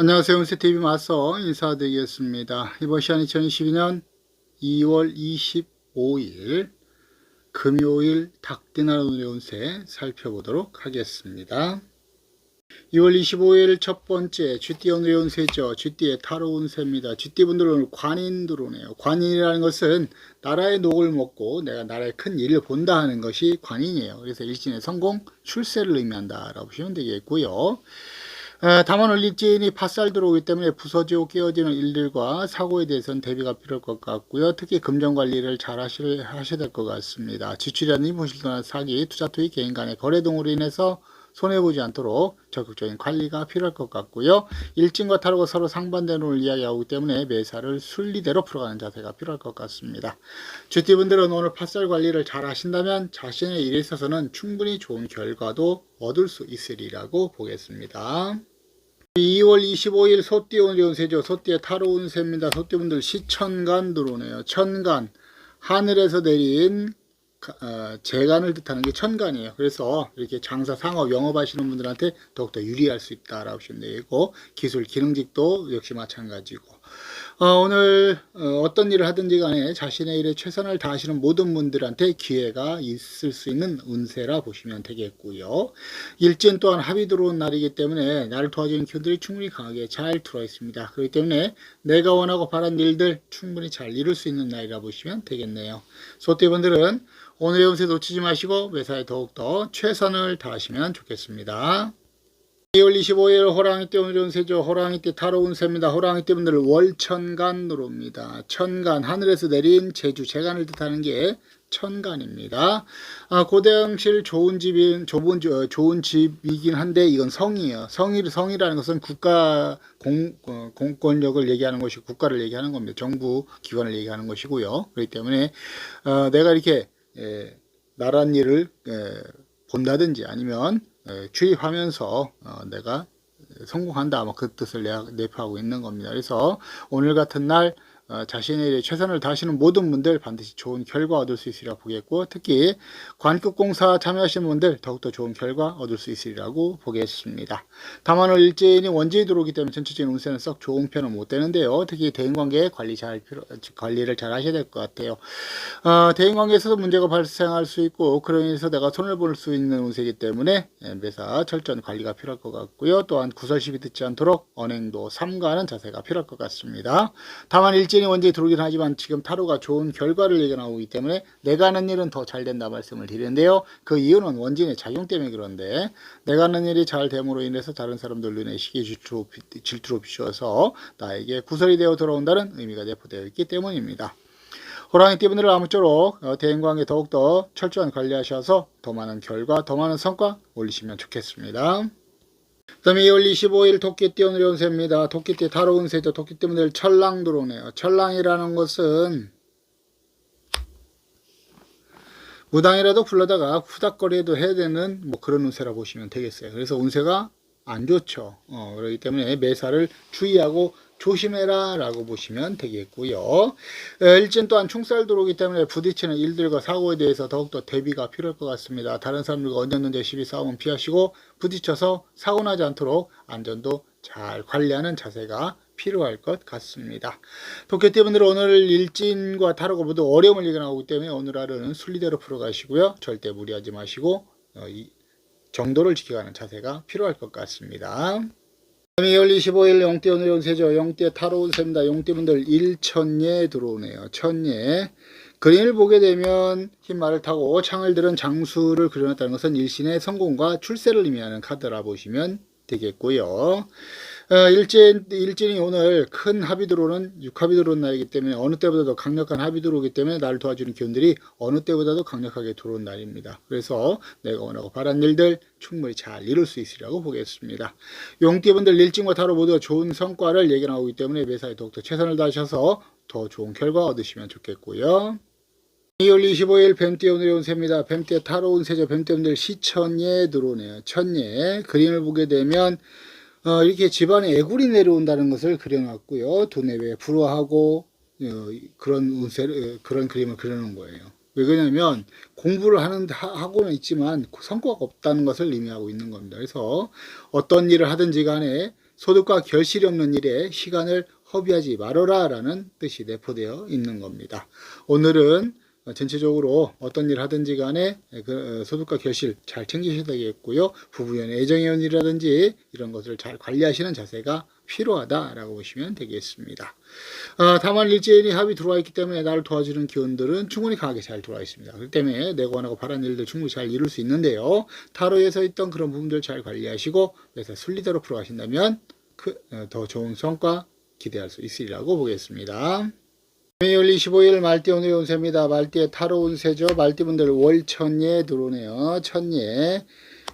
안녕하세요. 운세TV 마서 인사드리겠습니다. 이번 시간 2022년 2월 25일 금요일 닭띠날 오늘의 운세 살펴보도록 하겠습니다. 2월 25일 첫 번째 쥐띠 오늘의 운세죠. 쥐띠의 타로 운세입니다. 쥐띠 분들은 오늘 관인 들어오네요. 관인이라는 것은 나라의 녹을 먹고 내가 나라의 큰 일을 본다 하는 것이 관인이에요. 그래서 일진의 성공, 출세를 의미한다라고 보시면 되겠고요. 에, 다만 올리진이 팥살 들어오기 때문에 부서지고 깨어지는 일들과 사고에 대해서는 대비가 필요할 것 같고요. 특히 금전 관리를 잘 하셔야 될 것 같습니다. 지출이라든지 보실거나 사기, 투자 투입, 개인 간의 거래 등으로 인해서 손해보지 않도록 적극적인 관리가 필요할 것 같고요. 일진과 타로가 서로 상반되는 을 이야기하기 때문에 매사를 순리대로 풀어가는 자세가 필요할 것 같습니다. 주띠분들은 오늘 팥살 관리를 잘 하신다면 자신의 일에 있어서는 충분히 좋은 결과도 얻을 수 있으리라고 보겠습니다. 2월 25일 소띠 오늘 운세죠. 소띠의 타로 운세입니다. 소띠분들 시천간 들어오네요. 천간 하늘에서 내린 어, 재간을 뜻하는 게 천간이에요. 그래서 이렇게 장사, 상업, 영업하시는 분들한테 더욱더 유리할 수 있다라고 보시면 되고 기술, 기능직도 역시 마찬가지고 어, 오늘 어, 떤 일을 하든지 간에 자신의 일에 최선을 다하시는 모든 분들한테 기회가 있을 수 있는 운세라 보시면 되겠고요. 일진 또한 합이 들어온 날이기 때문에 나를 도와주는 기운들이 충분히 강하게 잘 들어와 있습니다. 그렇기 때문에 내가 원하고 바란 일들 충분히 잘 이룰 수 있는 날이라 보시면 되겠네요. 소띠분들은 오늘의 운세 놓치지 마시고 매사에 더욱더 최선을 다하시면 좋겠습니다. 2월 25일 호랑이 때 오늘의 운세죠. 호랑이 때 타로 운세입니다. 호랑이 때 분들 월천간으로 옵니다. 천간, 하늘에서 내린 제주, 재간을 뜻하는 게 천간입니다. 아, 고대형실 좋은 집인, 좁은, 어, 좋은 집이긴 한데 이건 성이에요. 성이, 성이라는 것은 국가 공, 어, 공권력을 얘기하는 것이 국가를 얘기하는 겁니다. 정부 기관을 얘기하는 것이고요. 그렇기 때문에 어, 내가 이렇게 에, 나란 일을 에, 본다든지 아니면 에, 주입하면서 어, 내가 성공한다 뭐 그 뜻을 내- 내포하고 있는 겁니다. 그래서 오늘 같은 날 어, 자신의 일에 최선을 다하시는 모든 분들 반드시 좋은 결과 얻을 수 있으리라 보겠고 특히 관급 공사 참여하시는 분들 더욱더 좋은 결과 얻을 수 있으리라고 보겠습니다. 다만 일진이 원진이 들어오기 때문에 전체적인 운세는 썩 좋은 편은 못 되는데요. 특히 대인관계 관리 잘 관리를 잘 하셔야 될 것 같아요. 어, 대인관계에서도 문제가 발생할 수 있고 인해서 내가 손을 볼 수 있는 운세이기 때문에 예, 매사 철저한 관리가 필요할 것 같고요. 또한 구설십이 듣지 않도록 언행도 삼가하는 자세가 필요할 것 같습니다. 다만 일진 이 원진이 들어오긴 하지만 지금 타로가 좋은 결과를 예견하고 있기 때문에 내가 하는 일은 더 잘 된다 말씀을 드리는데요. 그 이유는 원진의 작용 때문에 그런데 내가 하는 일이 잘 됨으로 인해서 다른 사람들 눈에 시기 질투로, 비- 질투로 비추어서 나에게 구설이 되어 들어온다는 의미가 내포되어 있기 때문입니다. 호랑이 띠분들을 아무쪼록 어, 대인관계 더욱더 철저한 관리하셔서 더 많은 결과, 더 많은 성과 올리시면 좋겠습니다. 그 다음에 2월 25일 토끼띠 오늘의 운세입니다. 토끼띠 다로 운세죠. 토끼띠 분들 철랑 들어오네요. 철랑이라는 것은 무당이라도 불러다가 후닥거리도 해야 되는 뭐 그런 운세라 보시면 되겠어요. 그래서 운세가 안 좋죠. 어, 그렇기 때문에 매사를 주의하고 조심해라 라고 보시면 되겠고요. 어, 일진 또한 충살 들어오기 때문에 부딪히는 일들과 사고에 대해서 더욱더 대비가 필요할 것 같습니다. 다른 사람들과 언쟁 시비 싸움은 피하시고 부딪혀서 사고 나지 않도록 안전도 잘 관리하는 자세가 필요할 것 같습니다. 도쿄띠분들은 오늘 일진과 타로가 모두 어려움을 예견하고 있기 때문에 오늘 하루는 순리대로 풀어가시고요. 절대 무리하지 마시고 어, 이 정도를 지켜가는 자세가 필요할 것 같습니다. 2월 25일 영띠 오늘 연세죠. 영띠의 타로 운세입니다. 영띠분들 일천예 들어오네요. 천예. 그림을 보게 되면 흰 말을 타고 창을 들은 장수를 그려놨다는 것은 일신의 성공과 출세를 의미하는 카드라 보시면 되겠고요. 어, 일진, 일진이 오늘 큰 합이 들어오는, 육합이 들어오는 날이기 때문에 어느 때보다도 강력한 합이 들어오기 때문에 나를 도와주는 기운들이 어느 때보다도 강력하게 들어온 날입니다. 그래서 내가 원하고 바란 일들 충분히 잘 이룰 수 있으리라고 보겠습니다. 용띠분들 일진과 타로 모두 좋은 성과를 예견하고 있기 때문에 매사에 더욱더 최선을 다하셔서 더 좋은 결과 얻으시면 좋겠고요. 2월 25일 뱀띠 오늘의 운세입니다. 뱀띠의 타로 운세죠. 뱀띠 분들 시천예 들어오네요. 천예. 그림을 보게 되면 어, 이렇게 집안에 애굴이 내려온다는 것을 그려놨고요. 두뇌에 불화하고 어, 그런 운세를 어, 그런 그림을 그려놓은 거예요. 왜 그러냐면 공부를 하는 하- 하고는 있지만 성과가 없다는 것을 의미하고 있는 겁니다. 그래서 어떤 일을 하든지 간에 소득과 결실이 없는 일에 시간을 허비하지 말아라 라는 뜻이 내포되어 있는 겁니다. 오늘은 전체적으로 어떤 일 하든지 간에 그 소득과 결실 잘 챙기셔야 되겠고요. 부부연의 애정의 일이라든지 이런 것을 잘 관리하시는 자세가 필요하다라고 보시면 되겠습니다. 어, 다만 일제인이 합이 들어와 있기 때문에 나를 도와주는 기운들은 충분히 강하게 잘 들어와 있습니다. 그렇기 때문에 내가 원하고 바라는 일들 충분히 잘 이룰 수 있는데요. 타로에서 있던 그런 부분들 잘 관리하시고 그래서 순리대로 풀어가신다면 그, 어, 더 좋은 성과 기대할 수 있으리라고 보겠습니다. 매월 25일 말띠 오늘의 운세입니다. 말띠의 타로 운세죠. 말띠분들 월천예 들어오네요. 천예.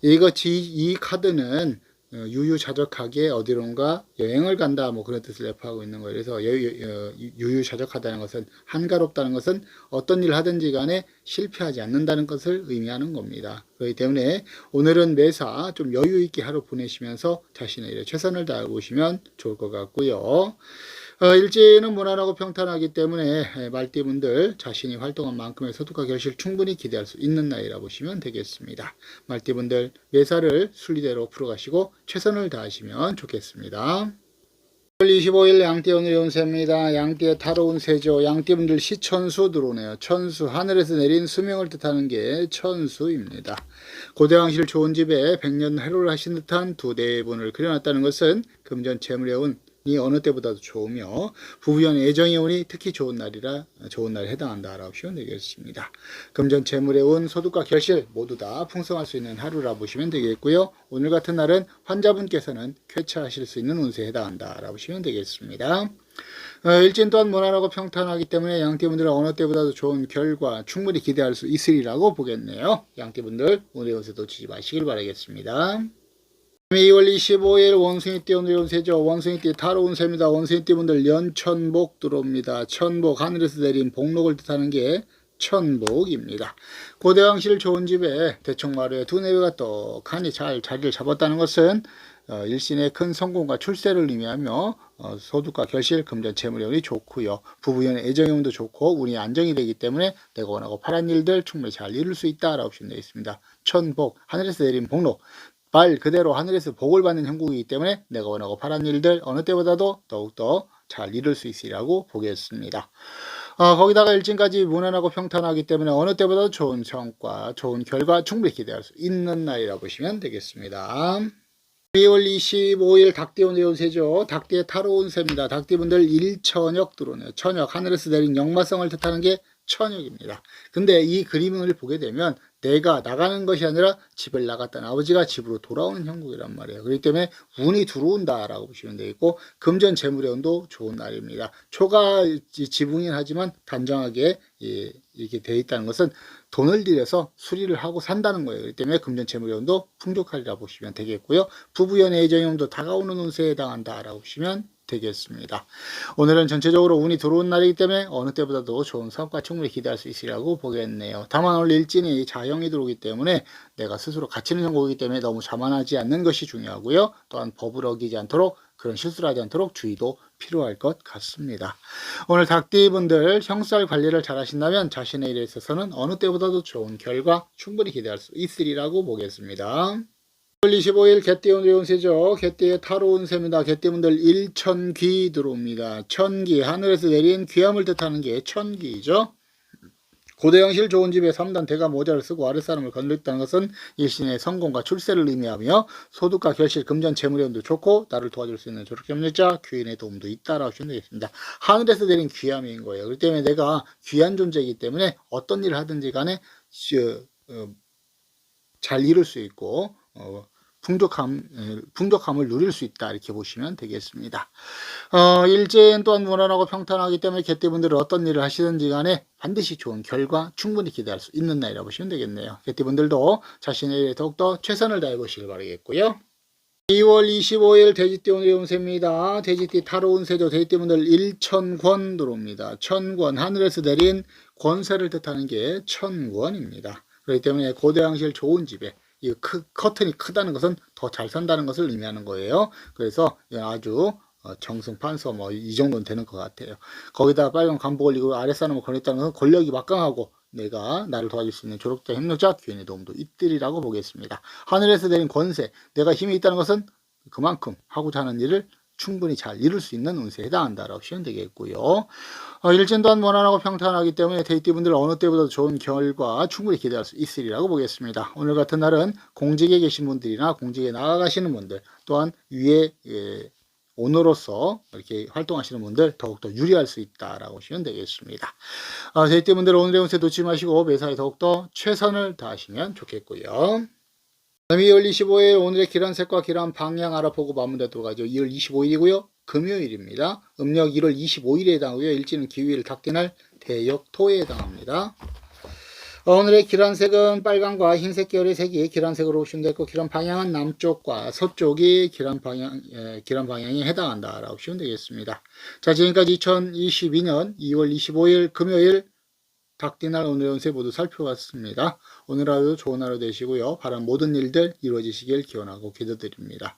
이것이 이 카드는 어, 유유자적하게 어디론가 여행을 간다 뭐 그런 뜻을 내포하고 있는 거예요. 그래서 유유자적하다는 것은 한가롭다는 것은 어떤 일을 하든지 간에 실패하지 않는다는 것을 의미하는 겁니다. 그렇기 때문에 오늘은 매사 좀 여유 있게 하루 보내시면서 자신의 일에 최선을 다해 보시면 좋을 것 같고요. 어, 일제는 무난하고 평탄하기 때문에 에, 말띠분들 자신이 활동한 만큼의 소득과 결실 충분히 기대할 수 있는 나이라 보시면 되겠습니다. 말띠분들 매사를 순리대로 풀어가시고 최선을 다하시면 좋겠습니다. 1월 25일 양띠 오늘의 운세입니다. 양띠의 타로 운세죠. 양띠분들 시천수 들어오네요. 천수, 하늘에서 내린 수명을 뜻하는 게 천수입니다. 고대왕실 좋은 집에 백년 해로를 하신 듯한 두 대분을 그려놨다는 것은 금전 재물의 운 이 어느 때보다도 좋으며 부부연 애정의 운이 특히 좋은 날이라 좋은 날에 해당한다라고 보시면 되겠습니다. 금전 재물의 운, 소득과 결실 모두 다 풍성할 수 있는 하루라 보시면 되겠고요. 오늘 같은 날은 환자분께서는 쾌차하실 수 있는 운세에 해당한다라고 보시면 되겠습니다. 어, 일진 또한 무난하고 평탄하기 때문에 양띠분들은 어느 때보다도 좋은 결과 충분히 기대할 수 있으리라고 보겠네요. 양띠분들 오늘의 운세 놓치지 마시길 바라겠습니다. 2월 25일 원숭이띠 오늘의 운세죠. 원숭이띠 타로 운세입니다. 원숭이띠 분들 연천복 들어옵니다. 천복 하늘에서 내린 복록을 뜻하는 게 천복입니다. 고대 왕실 좋은 집에 대청마루에 두 내외가 떡하니 잘 자리를 잡았다는 것은 어, 일신의 큰 성공과 출세를 의미하며 어, 소득과 결실, 금전, 재물의 운이 좋고요. 부부연의 애정의 운도 좋고 운이 안정이 되기 때문에 내가 원하고 바란 일들 충분히 잘 이룰 수 있다라고 보시면 되겠습니다. 천복, 하늘에서 내린 복록, 말 그대로 하늘에서 복을 받는 형국이기 때문에 내가 원하고 바란 일들 어느 때보다도 더욱더 잘 이룰 수 있으리라고 보겠습니다. 어, 거기다가 일진까지 무난하고 평탄하기 때문에 어느 때보다도 좋은 성과, 좋은 결과 충분히 기대할 수 있는 날이라 고 보시면 되겠습니다. 2월 25일 닭띠 오늘 운세죠. 닭띠의 타로 운세입니다. 닭띠분들 일천역 들어오네요. 천역, 하늘에서 내린 역마성을 뜻하는 게 천역입니다. 근데 이 그림을 보게 되면 내가 나가는 것이 아니라 집을 나갔던 아버지가 집으로 돌아오는 형국이란 말이에요. 그렇기 때문에 운이 들어온다라고 보시면 되겠고 금전 재물의 운도 좋은 날입니다. 초가 지붕이긴 하지만 단정하게 예, 이렇게 돼 있다는 것은 돈을 들여서 수리를 하고 산다는 거예요. 그렇기 때문에 금전 재물의 운도 풍족하리라 보시면 되겠고요. 부부연의 애정의 운도 다가오는 운세에 해당한다라고 보시면 되겠습니다. 오늘은 전체적으로 운이 들어온 날이기 때문에 어느 때보다도 좋은 성과 충분히 기대할 수 있으리라고 보겠네요. 다만 오늘 일진이 자형이 들어오기 때문에 내가 스스로 갇히는 형국이기 때문에 너무 자만하지 않는 것이 중요하고요. 또한 법을 어기지 않도록 그런 실수를 하지 않도록 주의도 필요할 것 같습니다. 오늘 닭띠분들 형살 관리를 잘 하신다면 자신의 일에 있어서는 어느 때보다도 좋은 결과 충분히 기대할 수 있으리라고 보겠습니다. 1월 25일 개띠 오늘의 운세죠. 개띠의 타로 운세입니다. 개띠분들 일천귀 들어옵니다. 천귀, 하늘에서 내린 귀함을 뜻하는 게 천귀죠. 고대형실 좋은 집에 3단 대가 모자를 쓰고 아랫사람을 건드렸다는 것은 일신의 성공과 출세를 의미하며 소득과 결실, 금전, 재물의 운도 좋고 나를 도와줄 수 있는 조력 협력자, 귀인의 도움도 있다라고 하시면 되겠습니다. 하늘에서 내린 귀함인 거예요. 그렇기 때문에 내가 귀한 존재이기 때문에 어떤 일을 하든지 간에 어, 잘 이룰 수 있고 어, 풍족함, 에, 풍족함을 누릴 수 있다 이렇게 보시면 되겠습니다. 어, 일제는 또한 무난하고 평탄하기 때문에 개띠분들은 어떤 일을 하시든지 간에 반드시 좋은 결과 충분히 기대할 수 있는 날이라고 보시면 되겠네요. 개띠분들도 자신의 일에 더욱더 최선을 다해 보시길 바라겠고요. 2월 25일 돼지띠 오늘의 운세입니다. 돼지띠 타로 운세죠. 돼지띠분들 일천권 들어옵니다. 천권, 하늘에서 내린 권세를 뜻하는 게 천권입니다. 그렇기 때문에 고대왕실 좋은 집에 이 크, 커튼이 크다는 것은 더 잘 산다는 것을 의미하는 거예요. 그래서 아주 어, 정승 판서 뭐 이 정도는 되는 것 같아요. 거기다 빨간 간복 올리고 아랫사람을 걸렸다는 것은 권력이 막강하고 내가 나를 도와줄 수 있는 조력자, 협력자, 귀인의 도움도 있으리라고 보겠습니다. 하늘에서 내린 권세, 내가 힘이 있다는 것은 그만큼 하고자 하는 일을 충분히 잘 이룰 수 있는 운세에 해당한다라고 보시면 되겠고요. 어, 일진 또한 무난하고 평탄하기 때문에 데이티분들 어느 때보다 좋은 결과 충분히 기대할 수 있으리라고 보겠습니다. 오늘 같은 날은 공직에 계신 분들이나 공직에 나아가시는 분들 또한 위에 예, 오너로서 이렇게 활동하시는 분들 더욱더 유리할 수 있다라고 보시면 되겠습니다. 아, 데이티분들 오늘의 운세 놓치지 마시고 매사에 더욱더 최선을 다하시면 좋겠고요. 다음 2월 25일 오늘의 기란색과 기란 방향 알아보고 마무리하도록 하죠. 2월 25일이고요. 금요일입니다. 음력 1월 25일에 해당하고요. 일지는 기후일 닭띠날 대역 토에 해당합니다. 어, 오늘의 기란색은 빨강과 흰색 계열의 색이 기란색으로 보시면 되고 기란 방향은 남쪽과 서쪽이 기란 방향 예, 기란 방향에 해당한다라고 보시면 되겠습니다. 자 지금까지 2022년 2월 25일 금요일 닭띠날 오늘의 운세 모두 살펴봤습니다. 오늘 하루 좋은 하루 되시고요. 바란 모든 일들 이루어지시길 기원하고 기도드립니다.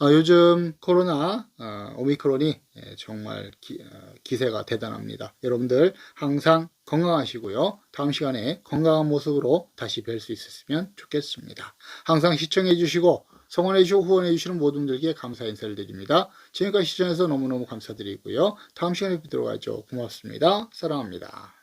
어, 요즘 코로나 어, 오미크론이 예, 정말 기, 세가 대단합니다. 여러분들 항상 건강하시고요. 다음 시간에 건강한 모습으로 다시 뵐 수 있었으면 좋겠습니다. 항상 시청해 주시고 성원해 주시고 후원해 주시는 모든 분들께 감사 인사를 드립니다. 지금까지 시청해서 너무너무 감사드리고요. 다음 시간에 뵙도록 하죠. 고맙습니다. 사랑합니다.